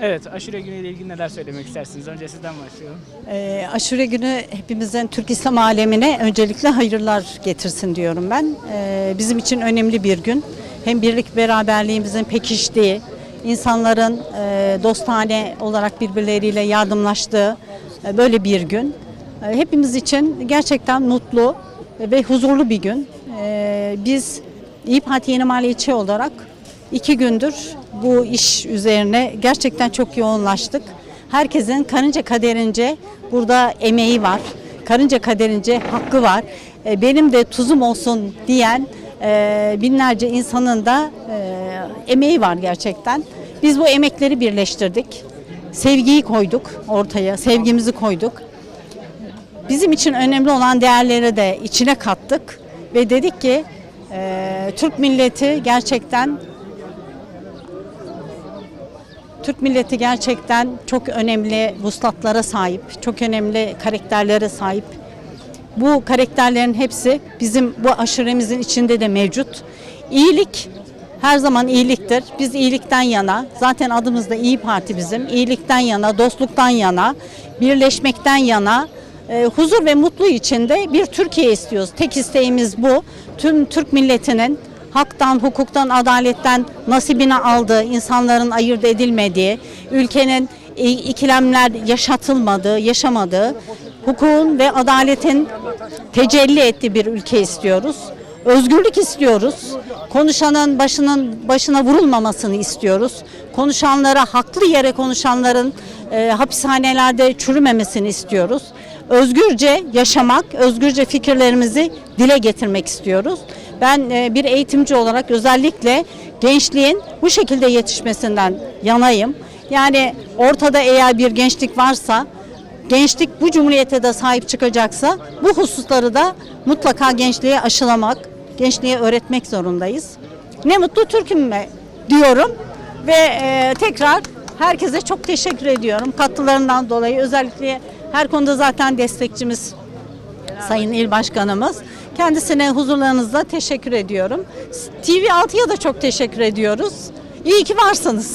Evet, aşure günü ile ilgili neler söylemek istersiniz? Önce sizden başlayalım. Ee, aşure günü hepimizin Türk İslam alemine öncelikle hayırlar getirsin diyorum ben. Ee, bizim için önemli bir gün. Hem birlik beraberliğimizin pekiştiği, insanların e, dostane olarak birbirleriyle yardımlaştığı e, böyle bir gün. E, hepimiz için gerçekten mutlu ve huzurlu bir gün. E, biz İYİ Parti Yeni Mahalle İlçe olarak iki gündür bu iş üzerine gerçekten çok yoğunlaştık. Herkesin karınca kaderince burada emeği var. Karınca kaderince hakkı var. E, Benim de tuzum olsun diyen e, binlerce insanın da e, emeği var gerçekten. Biz bu emekleri birleştirdik. Sevgiyi koyduk ortaya, sevgimizi koyduk. Bizim için önemli olan değerleri de içine kattık ve dedik ki Türk milleti gerçekten Türk milleti gerçekten çok önemli vuslatlara sahip, çok önemli karakterlere sahip. Bu karakterlerin hepsi bizim bu aşuremizin içinde de mevcut. İyilik her zaman iyiliktir. Biz iyilikten yana, zaten adımız da İyi Parti bizim. İyilikten yana, dostluktan yana, birleşmekten yana, e, huzur ve mutlu içinde bir Türkiye istiyoruz. Tek isteğimiz bu. Tüm Türk milletinin haktan, hukuktan, adaletten nasibini aldığı, insanların ayırt edilmediği, ülkenin i- ikilemler yaşatılmadığı, yaşamadığı, hukukun ve adaletin tecelli ettiği bir ülke istiyoruz. Özgürlük istiyoruz. Konuşanın başının başına vurulmamasını istiyoruz. Konuşanlara haklı yere konuşanların e, hapishanelerde çürümemesini istiyoruz. Özgürce yaşamak, özgürce fikirlerimizi dile getirmek istiyoruz. Ben e, bir eğitimci olarak özellikle gençliğin bu şekilde yetişmesinden yanayım. Yani ortada eğer bir gençlik varsa, gençlik bu cumhuriyete de sahip çıkacaksa bu hususları da mutlaka gençliğe aşılamak, gençliğe öğretmek zorundayız. Ne mutlu Türk'ümme diyorum ve e, tekrar herkese çok teşekkür ediyorum katkılarından dolayı. Özellikle her konuda zaten destekçimiz Sayın İl Başkanımız. Kendisine huzurlarınızda teşekkür ediyorum. TV6'ya da çok teşekkür ediyoruz. İyi ki varsınız.